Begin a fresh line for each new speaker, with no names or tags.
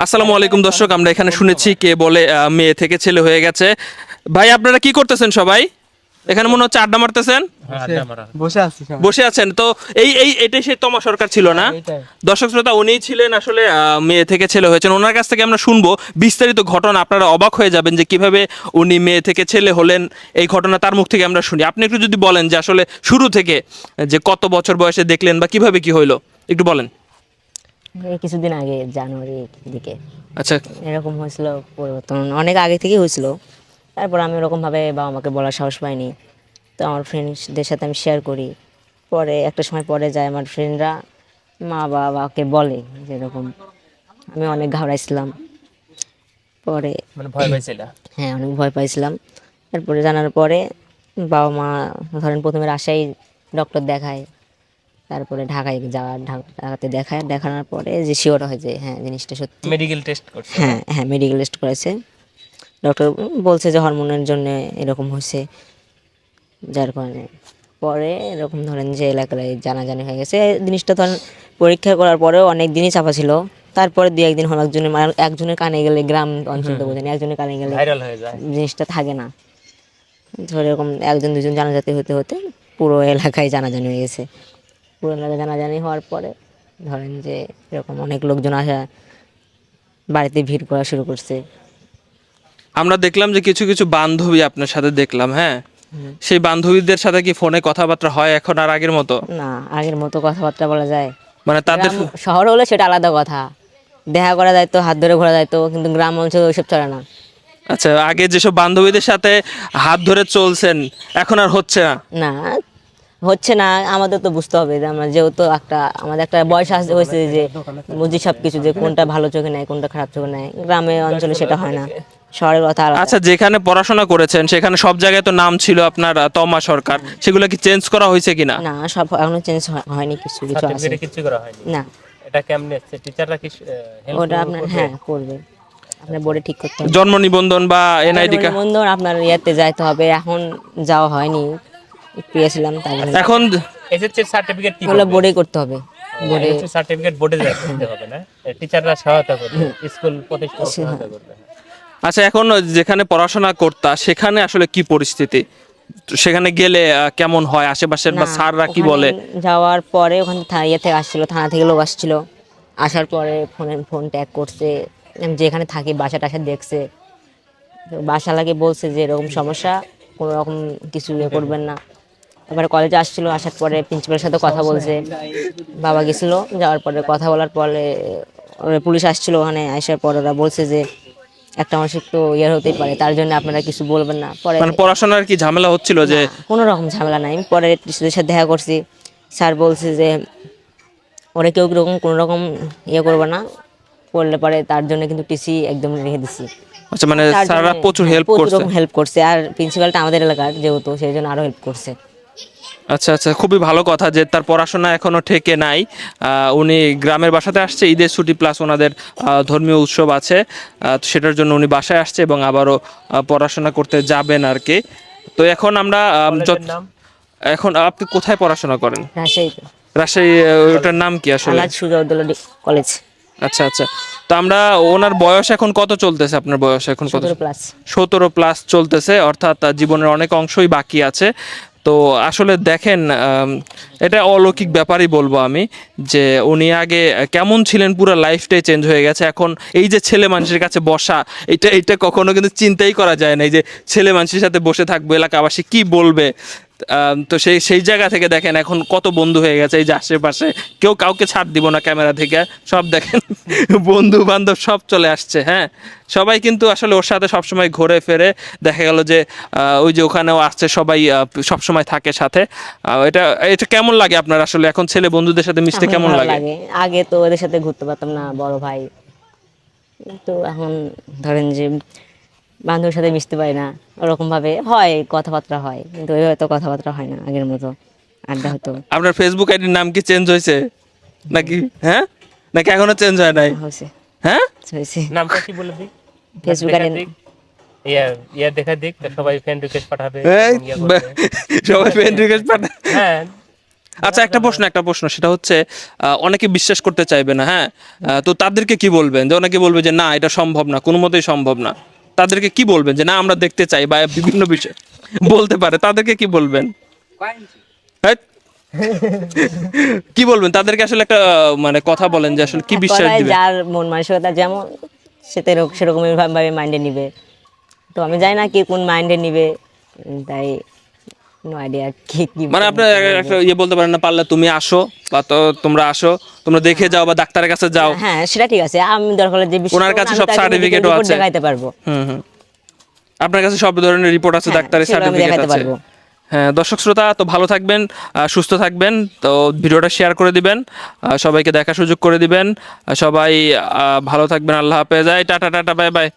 আসসালামু আলাইকুম দর্শক আমরা এখানে শুনেছি কে বলে মেয়ে থেকে ছেলে হয়ে গেছে। ভাই আপনারা কি করতেছেন সবাই? এখানে মনে হচ্ছে আড্ডা মারতেছেন?
বসে আছি
বসে আছেন। তো এই এই এটাই সেই তমা সরকার ছিল না? দর্শক শ্রোতা উনিই ছিলেন আসলে মেয়ে থেকে ছেলে হয়েছেন। ওনার কাছ থেকে আমরা শুনব বিস্তারিত ঘটনা। আপনারা অবাক হয়ে যাবেন যে কীভাবে উনি মেয়ে থেকে ছেলে হলেন। এই ঘটনা তার মুখ থেকে আমরা শুনি। আপনি একটু যদি বলেন যে আসলে শুরু থেকে যে কত বছর বয়সে দেখলেন বা কীভাবে কি হইল? একটু বলেন।
এই কিছুদিন আগে জানুয়ারি দিকে।
আচ্ছা।
এরকম হয়েছিল পরিবর্তন। অনেক আগে থেকেই হয়েছিল। তারপর আমি ওরকমভাবে বাবা মাকে বলার সাহস পাইনি। তো আমার ফ্রেন্ডসদের সাথে আমি শেয়ার করি। পরে একটা সময় পরে যায় আমার ফ্রেন্ডরা মা বাবাকে বলে যে এরকম। আমি অনেক ঘাবড়াইছিলাম। পরে
মানে ভয় পাইছিল?
হ্যাঁ অনেক ভয় পাইছিলাম। তারপরে জানার পরে বাবা মা ধরেন প্রথমে রাজশাহী ডক্টর দেখায়। তারপরে ঢাকায় যাওয়া ঢাকা- ঢাকাতে দেখায় দেখানোর পরে যে শিওর হয় যে হ্যাঁ জিনিসটা সত্যি।
মেডিকেল টেস্ট করছে।
হ্যাঁ হ্যাঁ মেডিকেল টেস্ট করেছে। ডক্টর বলছে যে হরমোনের জন্য এরকম হয়েছে। যার কারণে পরে এরকম ধরেন যে এলাকায় জানাজানি হয়ে গেছে। জিনিসটা ধরেন পরীক্ষা করার পরেও অনেক দিনই চাপা ছিল। তারপরে দু একদিন হলো একজনের মানে একজনের কানে গেলে গ্রাম অঞ্চল তো বোঝেন একজনের কানে গেলে
ভাইরাল হয়ে যায়।
জিনিসটা থাকে না। ধরে এরকম একজন দুজন জানাজাতি হতে হতে পুরো এলাকায় জানাজানি হয়ে গেছে। পুরো এলাকায় জানাজানি হওয়ার পরে ধরেন যে এরকম অনেক লোকজন আসা বাড়িতে ভিড় করা শুরু করছে।
আমরা দেখলাম যে কিছু কিছু বান্ধবী আপনার সাথে দেখলাম হ্যাঁ? সেই বান্ধবীদের সাথে কি ফোনে কথাবার্তা হয় এখন আর আগের মতো?
না আগের মতো কথাবার্তা বলা যায়।
মানে তাদের
শহর হলে সেটা আলাদা কথা। দেখা করা যায় তো হাত ধরে ঘোরা যায় তো কিন্তু গ্রাম অঞ্চলে ওইসব চলে না।
আচ্ছা আগে যেসব বান্ধবীদের সাথে হাত ধরে চলছেন এখন আর হচ্ছে না?
না হচ্ছে না আমাদের তো বুঝতে হবে যে আমরা যেহেতু একটা আমাদের একটা বয়স আসতে হয়েছে যে বুঝি সব কিছু যে কোনটা ভালো চোখে নেয় কোনটা খারাপ চোখে নেয়। গ্রামে অঞ্চলে সেটা হয় না। শহরের কথা
আচ্ছা যেখানে পড়াশোনা করেছেন সেখানে সব জায়গায় তো নাম ছিল আপনার তমা সরকার। সেগুলো কি চেঞ্জ করা হয়েছে কিনা?
না সব এখনও চেঞ্জ হয়নি কিছু কিছু আছে।
কিছু করা হয়নি?
না।
এটা কেমনে টিচাররা কি
ওটা আপনার হ্যাঁ করবে। আপনার বোর্ডে ঠিক করতে হবে।
জন্ম নিবন্ধন বা এনআইডি কার্ড
বন্ধন আপনার ইয়েতে যাইতে হবে এখন যাওয়া হয়নি। পেয়েছিলাম তাই জন্য
এখন
এসএসসি সার্টিফিকেট কি
ওগুলো বোর্ডে করতে হবে। বোর্ডে
এসএসসি সার্টিফিকেট বোর্ডে দিতে হবে না? টিচাররা সহায়তা করবে স্কুল প্রতিষ্ঠান সহায়তা করবে।
আচ্ছা এখন যেখানে পড়াশোনা করতা সেখানে আসলে কি পরিস্থিতি? সেখানে গেলে কেমন হয়? আশেপাশের বা স্যাররা কি বলে?
যাওয়ার পরে ওখানে থা- ইয়ে থেকে আসছিল থানা থেকে লোক আসছিল। আসার পরে ফোনে ফোন ট্যাগ করছে আমি যেখানে থাকি বাসা টাসা দেখছে। তো বাসা লাগে বলছে যে এরকম সমস্যা কোনো রকম কিছু ইয়ে করবেন না। এবারে কলেজে আসছিল আসার পরে প্রিন্সিপালের সাথে কথা বলছে। বাবা গেছিল যাওয়ার পরে কথা বলার পরে পুলিশ আসছিল ওখানে আসার পর ওরা বলছে যে একটা মানুষের তো ইয়ে হতেই পারে তার জন্য আপনারা কিছু বলবেন না। পরে
মানে পড়াশোনার কি ঝামেলা হচ্ছিল যে
কোনো রকম ঝামেলা নাই। পরে টিচারদের সাথে দেখা করছি। স্যার বলছে যে ওরা কেউ কীরকম কোনো রকম ইয়ে করবে না করলে পরে তার জন্য কিন্তু টিসি একদম রেখে দিছি।
আচ্ছা মানে স্যাররা প্রচুর হেল্প করছে।
হেল্প করছে। আর প্রিন্সিপালটা আমাদের এলাকার যেহেতু সেই জন্য আরও হেল্প করছে।
আচ্ছা আচ্ছা খুবই ভালো কথা যে তার পড়াশোনা এখনও ঠেকে নাই। আহ, উনি গ্রামের বাসাতে আসছে ঈদের ছুটি প্লাস ওনাদের আহ, ধর্মীয় উৎসব আছে। আহ, সেটার জন্য উনি বাসায় আসছে এবং আবারও পড়াশোনা করতে যাবেন আর কি। তো এখন আমরা? এখন আপনি কোথায় পড়াশোনা করেন?
রাজশাহীতে
রাজশাহী ওটার নাম কি আসলে?
কলেজ।
আচ্ছা আচ্ছা। তো আমরা ওনার বয়স এখন কত চলতেছে আপনার বয়স এখন কত?
সতেরো প্লাস
সতেরো প্লাস চলতেছে অর্থাৎ তার জীবনের অনেক অংশই বাকি আছে। তো আসলে দেখেন এটা অলৌকিক ব্যাপারই বলব আমি, যে উনি আগে কেমন ছিলেন, পুরো লাইফটাই চেঞ্জ হয়ে গেছে। এখন এই যে ছেলে মানুষের কাছে বসা, এটা এটা কখনো কিন্তু চিন্তাই করা যায় না। এই যে ছেলে মানুষের সাথে বসে থাকব, এলাকাবাসী কি বলবে? তো সেই সেই জায়গা থেকে দেখেন এখন কত বন্ধু হয়ে গেছে এই যে আশেপাশে। কেউ কাউকে ছাড় দিব না ক্যামেরা থেকে সব দেখেন বন্ধু বান্ধব সব চলে আসছে হ্যাঁ। সবাই কিন্তু আসলে ওর সাথে সবসময় ঘুরে ফেরে। দেখা গেল যে আহ, ওই যে ওখানেও আসছে সবাই সবসময় থাকে সাথে। এটা এটা কেমন লাগে আপনার আসলে? এখন ছেলে বন্ধুদের সাথে মিশতে কেমন লাগে?
আগে তো ওদের সাথে ঘুরতে পারতাম না বড় ভাই। তো এখন ধরেন যে বান্ধবের সাথে মিশতে পারি না। ওরকম ভাবে হয় কথাবার্তা হয় কিন্তু ওইভাবে তো কথাবার্তা হয় না আগের মতো আড্ডা হতো।
আপনার ফেসবুক আইডির নাম কি চেঞ্জ হয়েছে? নাকি হ্যাঁ? নাকি এখনও চেঞ্জ হয় নাই?
হয়েছে।
হ্যাঁ?
হয়েছে।
নামটা কি বলে দিই?
ফেসবুক
দেখা
আর
দিক। ইয়া ইয়া দেখা দিক সবাই ফ্রেন্ড রিকোয়েস্ট পাঠাবে
এই,
এবং ইয়া করবে।
সবাই ফ্রেন্ড রিকোয়েস্ট পাঠায়
হ্যাঁ।
আচ্ছা একটা প্রশ্ন একটা প্রশ্ন সেটা হচ্ছে আহ, অনেকে বিশ্বাস করতে চাইবে না হ্যাঁ? তো তাদেরকে কি বলবেন? যে অনেকে বলবে যে না এটা সম্ভব না কোনো মতেই সম্ভব না। তাদেরকে কি বলবেন? যে না আমরা দেখতে চাই বা বিভিন্ন বিষয় বলতে পারে তাদেরকে কি বলবেন? হ্যাঁ? কি বলবেন? তাদেরকে আসলে একটা মানে কথা বলেন যে আসলে কি বিশ্বাস দিবেন?
যার মন মানসিকতা যেমন সে সেরকমই ভাবে মাইন্ডে নিবে। তো আমি জানি না কি কোন মাইন্ডে নিবে তাই নো আইডিয়া কি কি
মানে আপনি একটা ইয়ে বলতে পারেন না পারলে তুমি আসো বা তো তোমরা আসো তোমরা দেখে যাও বা ডাক্তারের কাছে যাও।
হ্যাঁ সেটা ঠিক আছে। আমি দরকার হলে যে
ওনার কাছে সব
তাকে medical
certificate ও
report
আছে।
দেখাইতে পারব।
হুম হুম। আপনার কাছে সব ধরনের রিপোর্ট আছে
হ্যাঁ,
ডাক্তারের সার্টিফিকেট আছে। হ্যাঁ দর্শক শ্রোতা তো ভালো থাকবেন সুস্থ থাকবেন তো ভিডিওটা শেয়ার করে দিবেন সবাইকে দেখার সুযোগ করে দিবেন সবাই ভালো থাকবেন আল্লাহ হাফেজ। Tata tata bye bye.